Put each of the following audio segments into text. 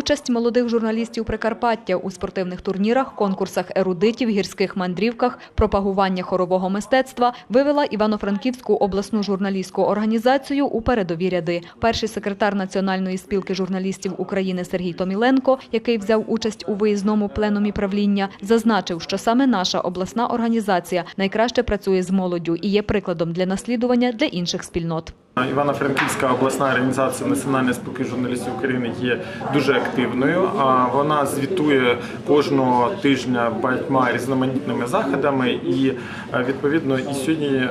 Участь молодих журналістів Прикарпаття у спортивних турнірах, конкурсах ерудитів, гірських мандрівках, пропагування хорового мистецтва вивела Івано-Франківську обласну журналістську організацію у передові ряди. Перший секретар Національної спілки журналістів України Сергій Томіленко, який взяв участь у виїзному пленумі правління, зазначив, що саме наша обласна організація найкраще працює з молоддю і є прикладом для наслідування для інших спільнот. Івано-Франківська обласна організація Національної спілки журналістів України є дуже активною. Вона звітує кожного тижня багатьма різноманітними заходами, і е, відповідно і сьогодні е,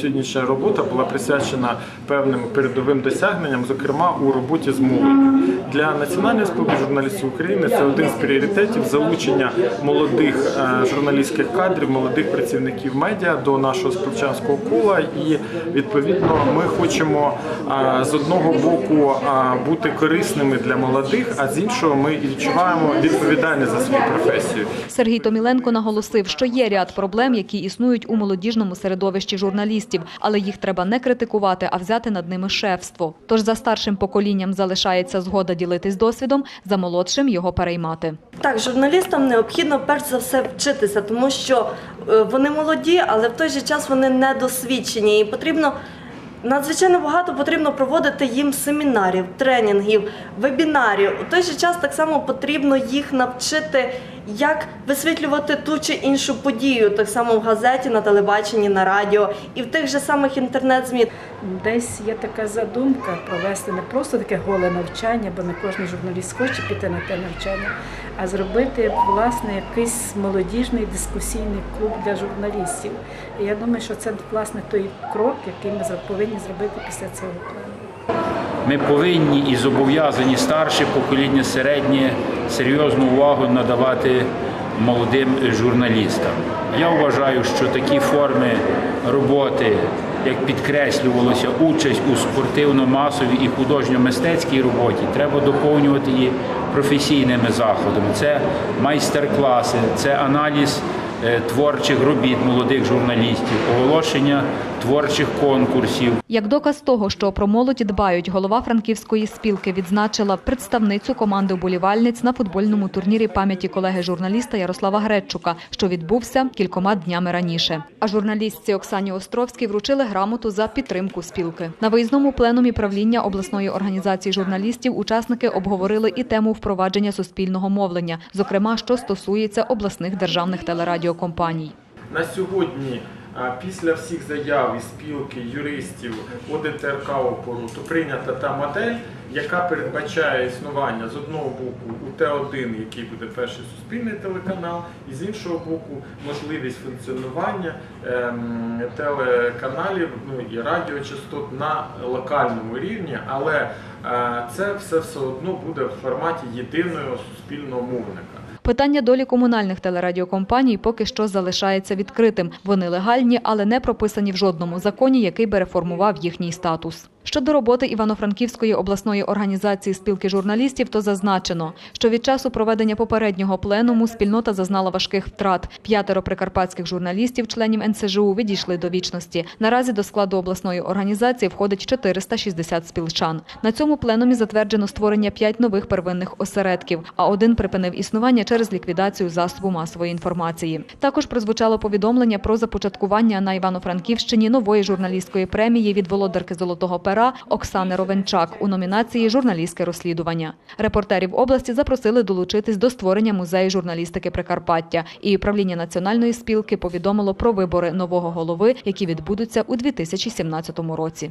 сьогоднішня робота була присвячена певним передовим досягненням, зокрема у роботі з молоддю. Для Національної спілки журналістів України це один з пріоритетів залучення молодих е, журналістських кадрів, молодих працівників медіа до нашого спілчанського кола. І відповідно ми хочемо з одного боку бути корисними для молодих, а з іншого ми відчуваємо відповідальність за свою професію. Сергій Томіленко наголосив, що є ряд проблем, які існують у молодіжному середовищі журналістів, але їх треба не критикувати, а взяти над ними шефство. Тож за старшим поколінням залишається згода ділитись досвідом, за молодшим його переймати. Так, журналістам необхідно перш за все вчитися, тому що е, вони молоді, але в той же час вони недосвідчені. І потрібно надзвичайно багато потрібно проводити їм семінарів, тренінгів, вебінарів. У той же час так само потрібно їх навчити, як висвітлювати ту чи іншу подію, так само в газеті, на телебаченні, на радіо і в тих же самих інтернет-змі. Десь є така задумка провести не просто таке голе навчання, бо не кожен журналіст хоче піти на те навчання, а зробити власне якийсь молодіжний дискусійний клуб для журналістів. І я думаю, що це власне той крок, який ми повинні зробити після цього плану. Ми повинні і зобов'язані старше покоління, середнє серйозну увагу надавати молодим журналістам. Я вважаю, що такі форми роботи, як підкреслювалося, участь у спортивно-масовій і художньо-мистецькій роботі, треба доповнювати і професійними заходами. Це майстер-класи, це аналіз е, творчих робіт молодих журналістів, оголошення творчих конкурсів. Як доказ того, що про молодь дбають, голова франківської спілки відзначила представницю команди вболівальниць на футбольному турнірі пам'яті колеги журналіста Ярослава Гречука, що відбувся кількома днями раніше. А журналістці Оксані Островській вручили грамоту за підтримку спілки. На виїзному пленумі правління обласної організації журналістів учасники обговорили і тему впровадження суспільного мовлення, зокрема, що стосується обласних державних телерадіокомпаній. На сьогодні, після всіх заяв і спілки юристів ОДТРК опору, то прийнята та модель, яка передбачає існування з одного боку УТ-1, який буде перший суспільний телеканал, і з іншого боку можливість функціонування ем, телеканалів ну, і радіочастот на локальному рівні, але е, це все все одно буде в форматі єдиного суспільного мовника. Питання долі комунальних телерадіокомпаній поки що залишається відкритим. Вони легальні, але не прописані в жодному законі, який би реформував їхній статус. Щодо роботи Івано-Франківської обласної організації спілки журналістів, то зазначено, що від часу проведення попереднього пленуму спільнота зазнала важких втрат. П'ятеро прикарпатських журналістів, членів НСЖУ, відійшли до вічності. Наразі до складу обласної організації входить 460 спілчан. На цьому пленумі затверджено створення п'ять нових первинних осередків, а один припинив існування через ліквідацію засобу масової інформації. Також прозвучало повідомлення про започаткування на Івано-Франківщині нової журналістської премії від володарки Золотого пера Оксани Ровенчак у номінації Журналістське розслідування. Репортерів області запросили долучитись до створення музею журналістики Прикарпаття. І правління національної спілки повідомило про вибори нового голови, які відбудуться у 2017 році.